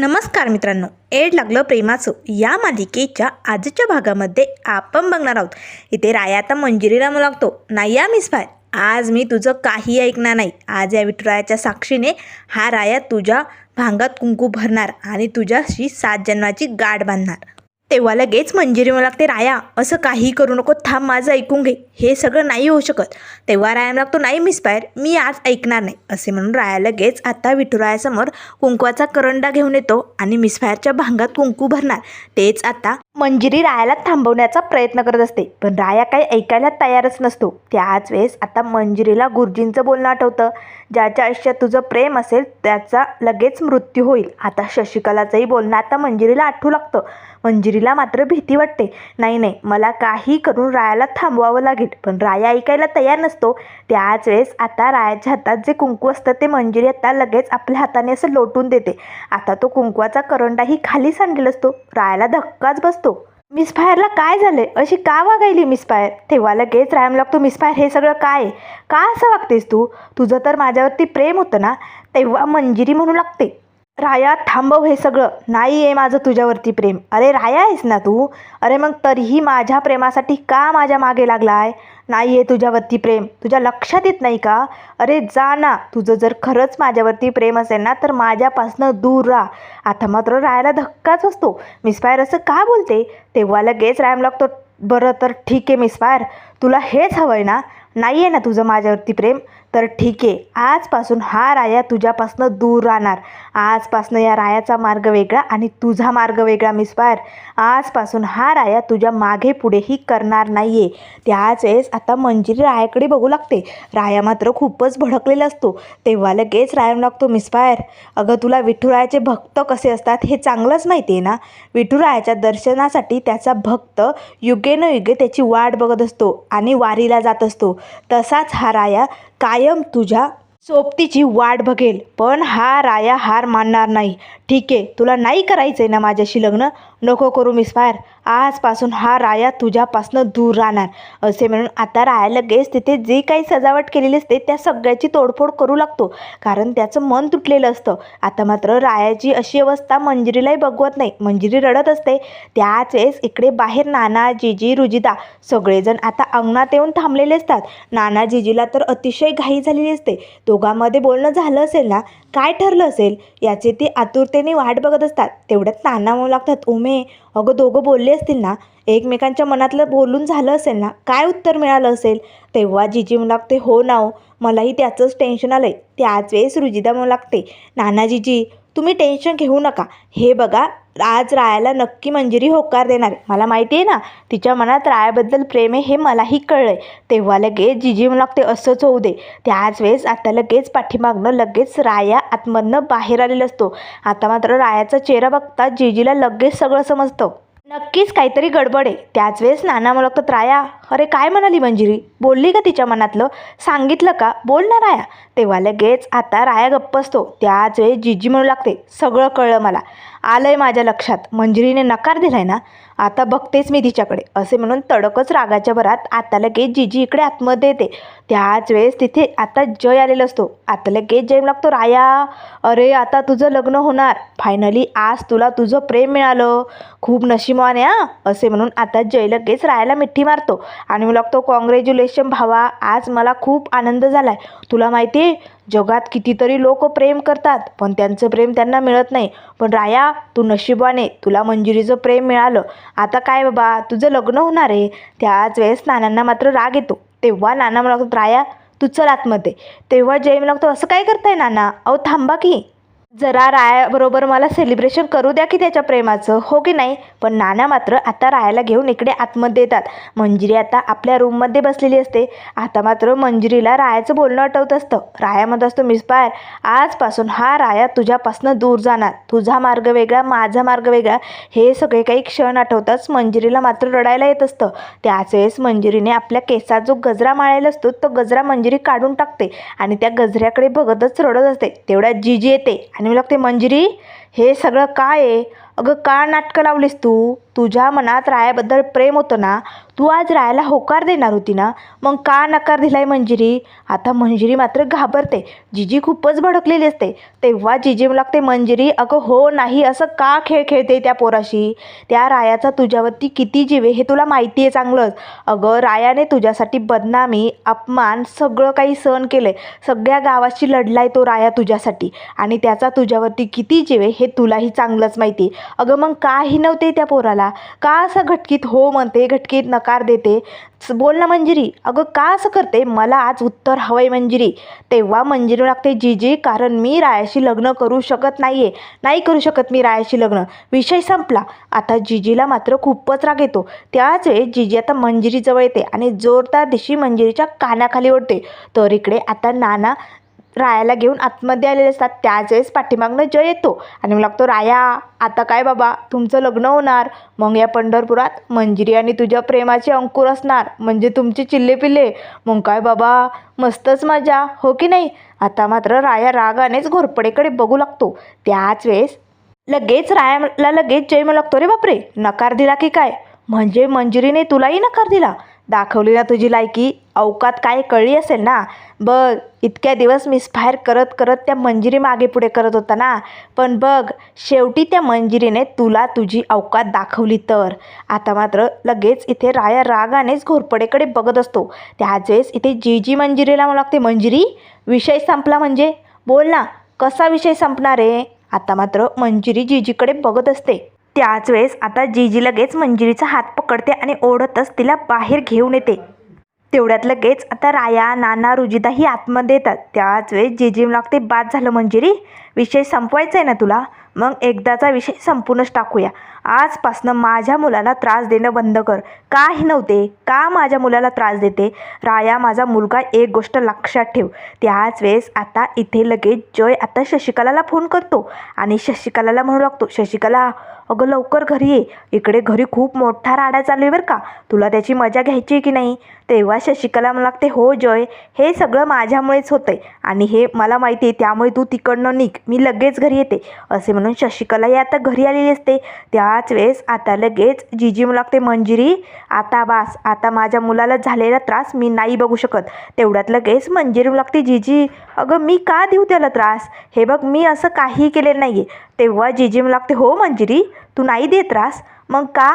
नमस्कार मित्रांनो एड लागलं प्रेमाचं. या मालिकेच्या आजच्या भागामध्ये आपण बघणार आहोत. इथे राया आता मंजिरीला लागतो. नाही या मिस फाय आज मी तुझं काही ऐकणार नाही. आज या विठुरायाच्या साक्षीने हा राया तुझ्या भांगात कुंकू भरणार आणि तुझ्याशी सात जन्माची गाठ बांधणार. तेव्हा लगेच मंजिरी मला लागते राया असं काही करू नको थांब माझं ऐकून घे. हे सगळं नाही होऊ शकत. तेव्हा राया लागतो नाही मिसपायर मी आज ऐकणार नाही. असे म्हणून राया लगेच आता विठुरायासमोर कुंकवाचा करंडा घेऊन येतो आणि मिसफायरच्या भांगात कुंकू भरणार. तेच आता मंजिरी रायाला थांबवण्याचा प्रयत्न करत असते. पण राया काही ऐकायला तयारच नसतो. त्याच वेळेस आता मंजिरीला गुरुजींचं बोलणं आठवतं. ज्याच्या आयुष्यात तुझं प्रेम असेल त्याचा लगेच मृत्यू होईल. आता शशिकलाचंही बोलणं आता मंजिरीला आठवू लागतं. मंजिरीला मात्र भीती वाटते. नाही नाही मला काही करून रायाला थांबवावं लागेल. पण राया ऐकायला तयार नसतो. त्याच वेळेस आता रायाच्या हातात जे कुंकू असतं ते मंजिरी आता लगेच आपल्या हाताने असं लोटून देते. आता तो कुंकवाचा करंडाही खाली सांडलेला असतो. रायाला धक्काच बसतो. मिस फायरला काय झालंय? अशी का वागायली मिस फायर तेव्हा लगेच रायम लागतो मिस फायर हे सगळं काय आहे? का असं वागतेस तू? तुझं तर माझ्यावरती प्रेम होतं ना? तेव्हा मंजिरी म्हणू लागते. राया थांबव हे सगळं. नाही आहे माझं तुझ्यावरती प्रेम. अरे राया आहेस ना तू? अरे मग तरीही माझ्या प्रेमासाठी का माझ्या मागे लागलाय? नाही आहे तुझ्यावरती प्रेम. तुझ्या लक्षात येत नाही का? अरे जा ना. तुझं जर खरंच माझ्यावरती प्रेम असेल ना तर माझ्यापासनं दूर राहा. आता मात्र रायाला धक्काच असतो. मिसफायर असं का बोलते? तेव्हा लगेच रायम लागतो. बरं तर ठीक आहे मिसफायर तुला हेच हवं आहे ना? नाही आहे ना तुझं माझ्यावरती प्रेम? तर ठीक आहे. आजपासून हा राया तुझ्यापासनं दूर राहणार. आजपासनं या रायाचा मार्ग वेगळा आणि तुझा मार्ग वेगळा मिसफायर आजपासून हा राया तुझ्या मागे पुढेही करणार नाही आहे त्याच वेळेस आता मंजिरी रायाकडे बघू लागते. राया मात्र खूपच भडकलेला असतो. तेव्हा लगेच राया लागतो मिसफायर अगं तुला विठुरायाचे भक्त कसे असतात हे चांगलंच माहिती आहे ना विठुरायाच्या दर्शनासाठी त्याचा भक्त युगेनयुगे त्याची वाट बघत असतो आणि वारीला जात असतो. तसाच हा राया कायम तुझ्या सोबतीची वाट बघेल. पण हा राया हार मानणार नाही. ठीक आहे तुला नाही करायचं आहे ना माझ्याशी लग्न? नको करू मिस फायर आजपासून हा राया तुझ्यापासनं दूर राहणार. असे म्हणून आता राया लगेच तिथे जे काही सजावट केलेली असते त्या सगळ्याची तोडफोड करू लागतो. कारण त्याचं मन तुटलेलं असतं. आता मात्र रायाची अशी अवस्था मंजिरीलाही बघवत नाही. मंजिरी रडत असते. त्याच वेळेस इकडे बाहेर नाना जीजी रुजिता सगळेजण आता अंगणात येऊन थांबलेले असतात. नाना जीजीला तर अतिशय घाई झालेली असते. दोघांमध्ये बोलणं झालं असेल ना काय ठरलं असेल? याचे ते आतुरतेने वाट बघत असतात. तेवढ्यात नाना म्हणू लागतात उमे अगं दोघं बोलले असतील ना? एकमेकांच्या मनातलं बोलून झालं असेल ना? काय उत्तर मिळालं असेल? तेव्हा जिजी म्हणू लागते हो ना हो मलाही त्याचंच टेन्शन आलं आहे त्याच वेळेस रुजिदा म्हणू लागते नानाजीजी तुम्ही टेन्शन घेऊ नका. हे बघा आज रायाला नक्की मंजिरी होकार देणार. मला माहिती आहे ना तिच्या मनात रायाबद्दल प्रेम आहे हे मलाही कळलं आहे तेव्हा लगेच जिजी म्हणू लागते असंच होऊ दे. त्याच वेळेस आता लगेच पाठीमागणं लगेच राया आतमधनं बाहेर आलेला असतो. आता मात्र रायाचा चेहरा बघता जिजीला लगेच सगळं समजतं. नक्कीच काहीतरी गडबड आहे. त्याच वेळेस नाना म्हणू लागतात राया अरे काय म्हणाली मंजिरी? बोलली का तिच्या मनातलं? सांगितलं का? बोल ना राया. तेव्हा लगेच आता राया गप्प असतो. त्याच वेळेस जिजी म्हणू लागते सगळं कळलं मला. आलं आहे माझ्या लक्षात. मंजिरीने नकार दिलाय ना आता बघतेच मी तिच्याकडे. असे म्हणून तडकच रागाच्या भरात आता लगेच जिजी इकडे आतमध्ये येते. त्याच वेळेस तिथे आता जय आलेला असतो. आता लगेच जय लागतो. राया अरे आता तुझं लग्न होणार. फायनली आज तुला तुझं प्रेम मिळालं. खूप नशिबान आहे हां. असे म्हणून आता जय लगेच रायाला मिठी मारतो. आणि मी लागतो कॉंग्रॅच्युलेशन भावा आज मला खूप आनंद झाला आहे तुला माहिती आहे जगात कितीतरी लोक प्रेम करतात पण त्यांचं प्रेम त्यांना मिळत नाही. पण राया तू नशिबाने तुला मंजिरीचं प्रेम मिळालं. आता काय बाबा तुझं लग्न होणार आहे. त्याच वेळेस नानांना मात्र राग येतो. तेव्हा नाना मला लागतो राया तू चल आतमध्ये. तेव्हा जय मला लागतो असं काय करताय नाना? अहो थांबा की. जरा रायाबरोबर मला सेलिब्रेशन करू द्या की त्याच्या प्रेमाचं? हो की नाही? पण नाना मात्र आता रायाला घेऊन इकडे आतमध्ये येतात. मंजिरी आता आपल्या रूममध्ये बसलेली असते. आता मात्र मंजिरीला रायाचं बोलणं आठवत असतं. राया म्हणत असतो मिस पायर आजपासून हा राया तुझ्यापासनं दूर जाणार. तुझा मार्ग वेगळा माझा मार्ग वेगळा. हे सगळे काही क्षण आठवताच मंजिरीला मात्र रडायला येत असतं. त्याच वेळेस मंजिरीने आपल्या केसात जो गजरा माळायला असतो तो गजरा मंजिरी काढून टाकते आणि त्या गजऱ्याकडे बघतच रडत असते. तेवढ्यात जीजी येते आणि मी लागते मंजिरी हे सगळं काय आहे? अगं का नाटकं लावलीस तू? तुझ्या मनात रायाबद्दल प्रेम होतं ना? तू आज रायाला होकार देणार होती ना? मग का नकार दिलाय मंजिरी? आता मंजिरी मात्र घाबरते. जिजी खूपच भडकलेली असते. तेव्हा जिजी लागते मंजिरी अगं हो नाही असं का खेळ खेळते त्या पोराशी? त्या रायाचा तुझ्यावरती किती जीव आहे हे तुला माहिती आहे चांगलंच. अगं रायाने तुझ्यासाठी बदनामी अपमान सगळं काही सहन केलं सगळ्या गावाशी लढलाय तो राया तुझ्यासाठी. आणि त्याचा तुझ्यावरती किती जीव आहे हे तुलाही चांगलंच माहिती. आहे. अगं मग काही नव्हते त्या पोराला. का असं घटकीत हो म्हणते घटकीत नकार देते? बोल ना मंजिरी. अगं का असं करते? मला आज उत्तर हवंय मंजिरी. तेव्हा मंजिरी लागते जीजी कारण मी रायाशी लग्न करू शकत नाही आहे नाही करू शकत मी रायाशी लग्न. विषय संपला. आता जिजीला मात्र खूपच राग येतो. त्याच वेळेस जिजी आता मंजिरीजवळ येते आणि जोरदार दिशी मंजिरीच्या कानाखाली ओढते. तर इकडे आता नाना रायाला घेऊन आतमध्ये आलेले असतात. त्याच वेळेस पाठीमागनं जय येतो. आणि मग लागतो राया आता काय बाबा? तुमचं लग्न होणार. मग या पंढरपुरात मंजिरी आणि तुझ्या प्रेमाचे अंकुर असणार. म्हणजे तुमचे चिल्ले पिल्ले मग काय बाबा? मस्तच मजा. हो की नाही? आता मात्र राया रागानेच घोरपडेकडे बघू लागतो. त्याच वेळेस लगेच रायाला लगेच जय मग लागतो रे बापरे! नकार दिला की काय? म्हणजे मंजिरीने तुलाही नकार दिला. दाखवली ना तुझी लायकी. अवकात काय कळली असेल ना? बघ इतक्या दिवस मिसफायर करत करत त्या मंजिरी मागे पुढे करत होता ना? पण बघ शेवटी त्या मंजिरीने तुला तुझी अवकात दाखवली तर. आता मात्र लगेच इथे राया रागानेच घोरपडेकडे बघत असतो. त्याच वेळेस इथे जी जी मंजिरीला मला लागते मंजिरी विषय संपला म्हणजे? बोल ना कसा विषय संपणार आहे? आता मात्र मंजिरी जीजीकडे बघत असते. त्याच वेळेस आता जीजी लगेच मंजिरीचा हात पकडते आणि ओढतच तिला बाहेर घेऊन येते. तेवढ्यात लगेच आता राया नाना रुजिता ही आतमध्ये येतात. त्याच वेळेस जीजी लागते बाद झालं मंजिरी विषय संपवायचा आहे ना तुला. मग एकदाचा विषय संपूनच टाकूया. आजपासनं माझ्या मुलाला त्रास देणं बंद कर. काही नव्हते. का माझ्या मुलाला त्रास देते? राया माझा मुलगा एक गोष्ट लक्षात ठेव. त्याच वेळेस आता इथे लगेच जय आता शशिकलाला फोन करतो. आणि शशिकलाला म्हणू लागतो शशिकला अगं लवकर घरी ये. इकडे घरी खूप मोठा राडा चालू आहे बरं का. तुला त्याची मजा घ्यायची आहे की नाही? तेव्हा शशिकला मला लागते हो जय. हे सगळं माझ्यामुळेच होतं आहे आणि हे मला माहिती आहे त्यामुळे तू तिकडनं निघ. मी लगेच घरी येते. असे म्हणून शशिकला ही आता घरी आलेली असते. त्या पाच वेळेस आता लगेच जिजी मला लागते मंजिरी आता बास आता माझ्या मुलाला झालेला त्रास मी नाही बघू शकत. तेवढ्यात लगेच मंजिरी लागते जिजी अगं मी का देऊ त्याला त्रास? हे बघ मी असं काही केलेलं नाही आहे तेव्हा जिजी मला लागते हो मंजिरी तू नाही दे त्रास? मग का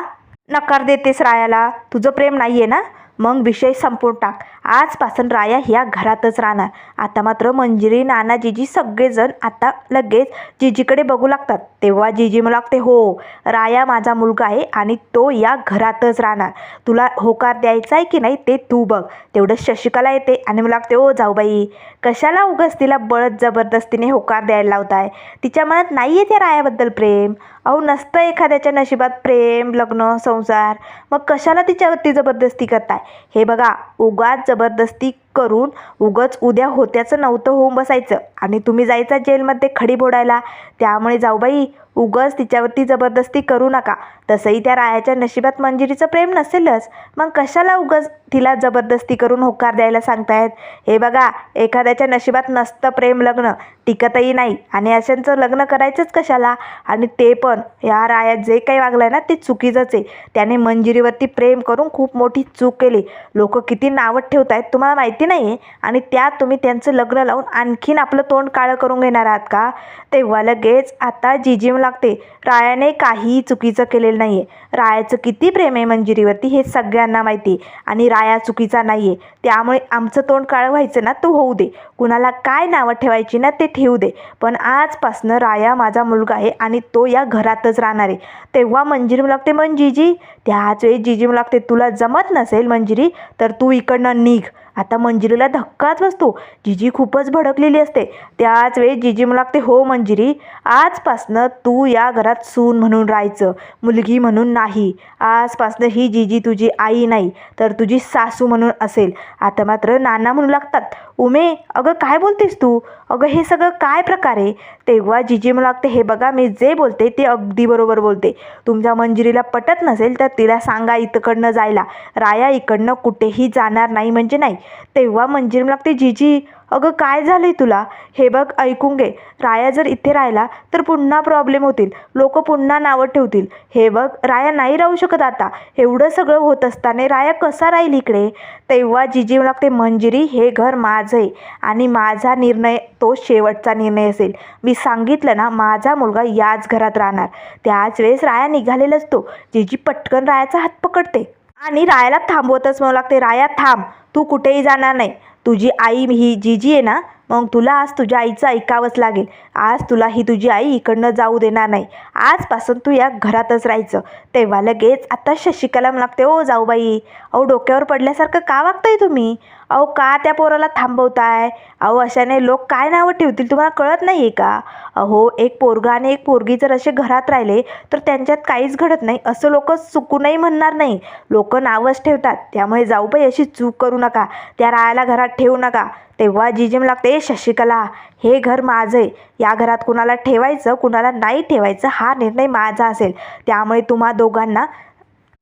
नकार देतेस रायाला? तुझं प्रेम नाही आहे ना? मग विषय संपून टाक. आजपासून राया ह्या घरातच राहणार. आता मात्र मंजिरी नाना जिजी सगळेजण आता लगेच जिजीकडे बघू लागतात. तेव्हा जिजी मला लागते हो राया माझा मुलगा आहे आणि तो या घरातच राहणार. तुला होकार द्यायचा आहे की नाही ते तू बघ. तेवढं शशिकला येते आणि मला लागते ओ हो, जाऊबाई कशाला उगाच तिला बळत जबरदस्तीने होकार द्यायला लावताय? तिच्या मनात नाही आहे त्या रायाबद्दल प्रेम. अहो नसतं एखाद्याच्या नशिबात प्रेम लग्न संसार. मग कशाला तिच्यावरती जबरदस्ती करताय? हे बघा उगाच जबरदस्ती करून उगच उद्या होत्याचं नव्हतं होऊन बसायचं. आणि तुम्ही जायचा जेलमध्ये खडी बोडायला त्यामुळे जाऊबाई उगच तिच्यावरती जबरदस्ती करू नका. तसंही त्या रायाच्या नशिबात मंजिरीचं प्रेम नसेलच. मग कशाला उगच तिला जबरदस्ती करून होकार द्यायला सांगतायत? हे बघा एखाद्याच्या नशिबात नसतं प्रेम लग्न. टिकतही नाही. आणि अशांचं लग्न करायचंच कशाला? आणि ते पण या रायात जे काही वागलं ना ते चुकीचंच आहे. त्याने मंजिरीवरती प्रेम करून खूप मोठी चूक केली. लोक किती नावं ठेवत आहेत तुम्हाला माहिती नाही आहे आणि त्यात तुम्ही त्यांचं लग्न लावून आणखीन आपलं तोंड काळं करून घेणार आहात का? तेव्हा लगेच आता जिजिम लागते. रायाने काहीही चुकीचं केलेलं नाही आहे रायाचं किती प्रेम आहे मंजिरीवरती हे सगळ्यांना माहिती आहे. आणि राया चुकीचा नाही आहे त्यामुळे आमचं तोंड काळं व्हायचं ना तू होऊ दे. कुणाला काय नावं ठेवायची ना ते ठेवू दे. पण आजपासनं राया माझा मुलगा आहे आणि तो या घरातच राहणार आहे. तेव्हा मंजिरी लागते मंजिजी त्याच वेळी जिजी लागते. तुला जमत नसेल मंजिरी तर तू इकडनं निघ. आता मंजिरीला धक्काच बसतो. जिजी खूपच भडकलेली असते. त्याच वेळी जिजी मला लागते हो मंजिरी आजपासनं तू या घरात सून म्हणून राहायचं मुलगी म्हणून नाही. आजपासनं ही जिजी तुझी आई नाही तर तुझी सासू म्हणून असेल. आता मात्र नाना म्हणू लागतात उमे अगं काय बोलतेस तू? अगं हे सगळं काय प्रकार आहे? तेव्हा जिजी मला लागते हे बघा मी जे बोलते ते अगदी बरोबर बोलते. तुमच्या मंजिरीला पटत नसेल तर तिला सांगा इकडनं जायला. राया इकडनं कुठेही जाणार नाही म्हणजे नाही. तेव्हा मंजिरी मला लागते जिजी अगं काय झालं आहे तुला? हे बघ ऐकून घे. राया जर इथे राहिला तर पुन्हा प्रॉब्लेम होतील. लोक पुन्हा नावं ठेवतील. हे बघ राया नाही राहू शकत आता. एवढं सगळं होत असताना राया कसा राहील इकडे? तेव्हा जिजी लागते मंजिरी हे घर माझं आहे. आणि माझा निर्णय तो शेवटचा निर्णय असेल. मी सांगितलं ना माझा मुलगा याच घरात राहणार. त्याच वेळेस राया निघालेला असतो जिजी पटकन रायाचा हात पकडते. आणि रायाला थांबवतच म्हणू लागते राया थांब. तू कुठेही जाणार नाही. तुझी आई ही जीजी आहे ना मग तुला आज तुझ्या आईचं ऐकावंच लागेल. आज तुला ही तुझी आई इकडनं जाऊ देणार नाही. आजपासून तू या घरातच राहायचं. तेव्हा लगेच आता शशिकला लागते ओ जाऊबाई अहो डोक्यावर पडल्यासारखं का वागताय तुम्ही? अहो का त्या पोराला थांबवताय? अहो अशाने लोक काय नावं ठेवतील तुम्हाला कळत नाही आहे का? अहो एक पोरगा आणि एक पोरगी जर असे घरात राहिले तर त्यांच्यात काहीच घडत नाही असं लोक चुकूनही म्हणणार नाही. लोक नावच ठेवतात त्यामुळे जाऊ बाई अशी चूक करू नका. त्या रायाला घरात ठेवू नका. तेव्हा जिजिम लागते शशिकला हे घर माझं आहे. या घरात कुणाला ठेवायचं कुणाला नाही ठेवायचं हा निर्णय माझा असेल. त्यामुळे तुम्हा दोघांना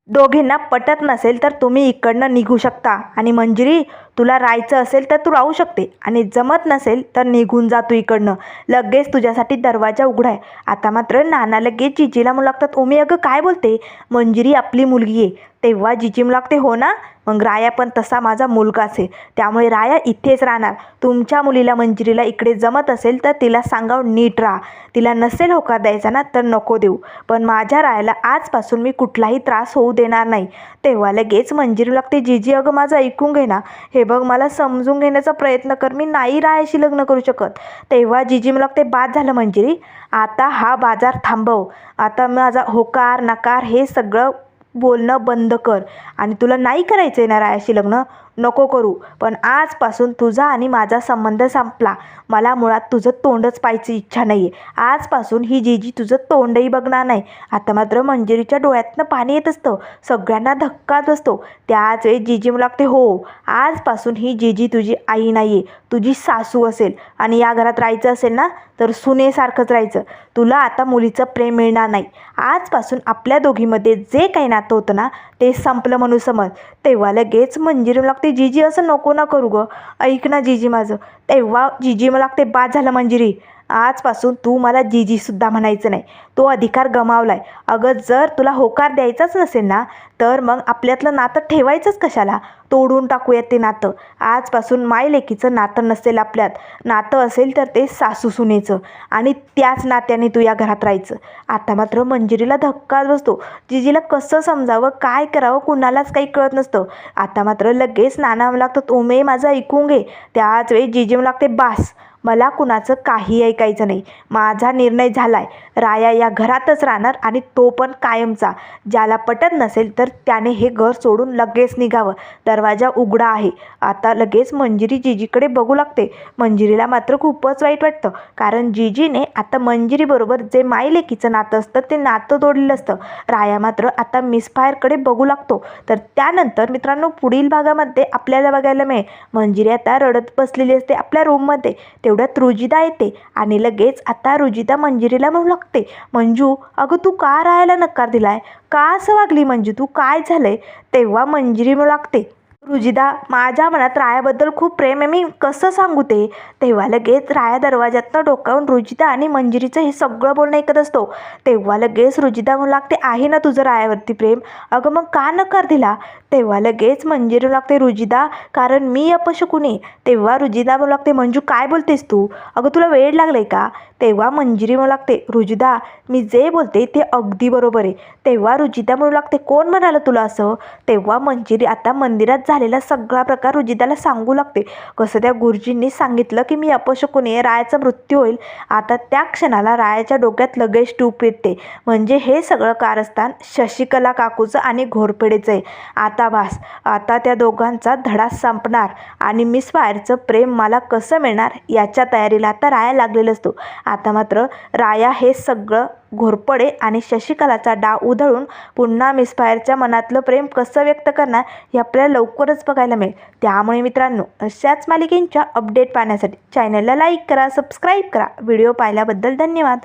दोघींना पटत नसेल तर तुम्ही इकडनं निघू शकता. आणि मंजिरी तुला राहायचं असेल तर तू राहू शकते. आणि जमत नसेल तर निघून जा तू इकडनं. लगेच तुझ्यासाठी दरवाजा उघडा आहे आता मात्र नाना लगेच जिजीला म्हणू लागतात ओमी अगं काय बोलते? मंजिरी आपली मुलगी आहे. तेव्हा जिजिम लागते हो ना? मग राया पण तसा माझा मुलगा असेल. त्यामुळे राया इथेच राहणार. तुमच्या मुलीला मंजिरीला इकडे जमत असेल तर तिला सांगावं नीट राहा. तिला नसेल होकार द्यायचा ना तर नको देऊ. पण माझ्या रायाला आजपासून मी कुठलाही त्रास होऊ देणार नाही. तेव्हा लगेच मंजिरी लागते. जिजी अगं माझं ऐकून घे ना. हे बघ मला समजून घेण्याचा प्रयत्न कर. मी नाही रायाशी लग्न करू शकत. तेव्हा जिजी लागते बाद झालं मंजिरी. आता हा बाजार थांबव. आता माझा होकार नकार हे सगळं बोलणं बंद कर. आणि तुला नाही करायचं आहे ना रायाशी लग्न नको करू. पण आजपासून तुझा आणि माझा संबंध संपला. मला मुळात तुझं तोंडच पाहायची इच्छा नाही आहे आजपासून ही जीजी तुझं तोंडही बघणार नाही. आता मात्र मंजिरीच्या डोळ्यातनं पाणी येत असतं. सगळ्यांना धक्काच असतो. त्याच वेळी जीजी मला लागते हो आजपासून ही जीजी तुझी आई नाही आहे तुझी सासू असेल आणि या घरात राहायचं असेल ना तर सुनेसारखंच राहायचं. तुला आता मुलीचं प्रेम मिळणार नाही. आजपासून आपल्या दोघीमध्ये जे काही नातं होतं ना ते संपलं म्हणून समज. तेव्हा लगेच मंजिरी लागते जीजी असं नको ना करू गं. ऐक ना जीजी माझं. तेव्हा जीजी मला लागते बाद झालं मंजिरी. आजपासून तू मला जीजीसुद्धा म्हणायचं नाही. तो अधिकार गमावलाय. अगं जर तुला होकार द्यायचाच नसेल ना तर मग आपल्यातलं नातं ठेवायचंच कशाला? तोडून टाकूयात ते नातं. आजपासून माय लेकीचं नातं नसेल आपल्यात. नातं असेल तर ते सासू सुनेचं आणि त्याच नात्याने तू या घरात राहायचं. आता मात्र मंजिरीला धक्काच बसतो. जिजीला कसं समजावं काय करावं कुणालाच काही कळत नसतं. आता मात्र लगेच नाना लागतं ओमे माझं ऐकून घे. त्याच वेळी जिजीम लागते बास. मला कुणाचं काही ऐकायचं नाही. माझा निर्णय झाला आहे राया या घरातच राहणार आणि तो पण कायमचा. ज्याला पटत नसेल तर त्याने हे घर सोडून लगेच निघावं. दरवाजा उघडा आहे. आता लगेच मंजिरी जिजीकडे बघू लागते. मंजिरीला मात्र खूपच वाईट वाटतं. कारण जिजीने आता मंजिरीबरोबर जे मायलेकीचं नातं असतं ते नातं तोडलेलं असतं. राया मात्र आता मिसफायरकडे बघू लागतो. तर त्यानंतर मित्रांनो पुढील भागामध्ये आपल्याला बघायला मिळेल. मंजिरी आता रडत बसलेली असते आपल्या रूममध्ये तेवढ्यात रुजिदा येते आणि लगेच आता रुजिदा मंजिरीला म्हणू लागते मंजू अगं तू का राहायला नकार दिलाय? का असं वागली मंजू? तू काय झालंय? तेव्हा मंजिरी म्हणू लागते रुजिदा माझ्या मनात रायाबद्दल खूप प्रेम आहे. मी कसं सांगू ते? तेव्हा लगेच राया दरवाज्यातनं डोकावून रुजिदा आणि मंजिरीचं हे सगळं बोलणं ऐकत असतो. तेव्हा लगेच रुजिदा म्हणू लागते आहे ना तुझं रायावरती प्रेम? अगं मग का नकार दिला? तेव्हा लगेच मंजिरी लागते रुजिदा कारण मी अपशकुनी तेव्हा रुजिदा म्हणू लागते मंजू काय बोलतेस तू? अगं तुला वेळ लागलाय का? तेव्हा मंजिरी म्हणू लागते रुजिदा मी जे बोलते ते अगदी बरोबर आहे. तेव्हा रुजिदा म्हणू लागते कोण म्हणालं तुला असं? तेव्हा मंजिरी आता मंदिरात झालेला सगळा प्रकार रुजिदाला सांगू लागते. कसं त्या गुरुजींनी सांगितलं की मी अपशकुने रायाचा मृत्यू होईल. आता त्या क्षणाला रायाच्या डोक्यात लगेच टूप येते. म्हणजे हे सगळं कारस्थान शशिकला काकूचं आणि घोरपेडेचं आहे. आता भास आता त्या दोघांचा धडा संपणार आणि मिस फायरचं प्रेम मला कसं मिळणार याच्या तयारीला आता राया लागलेला असतो. आता मात्र राया हे सगळं घोरपडे आणि शशिकलाचा डाव उधळून पुन्हा मिसफायरच्या मनातलं प्रेम कसं व्यक्त करणार हे आपल्याला लवकरच बघायला मिळेल. त्यामुळे मित्रांनो अशाच मालिकेंच्या अपडेट पाहण्यासाठी चॅनलला लाईक करा सबस्क्राईब करा. व्हिडिओ पाहिल्याबद्दल धन्यवाद.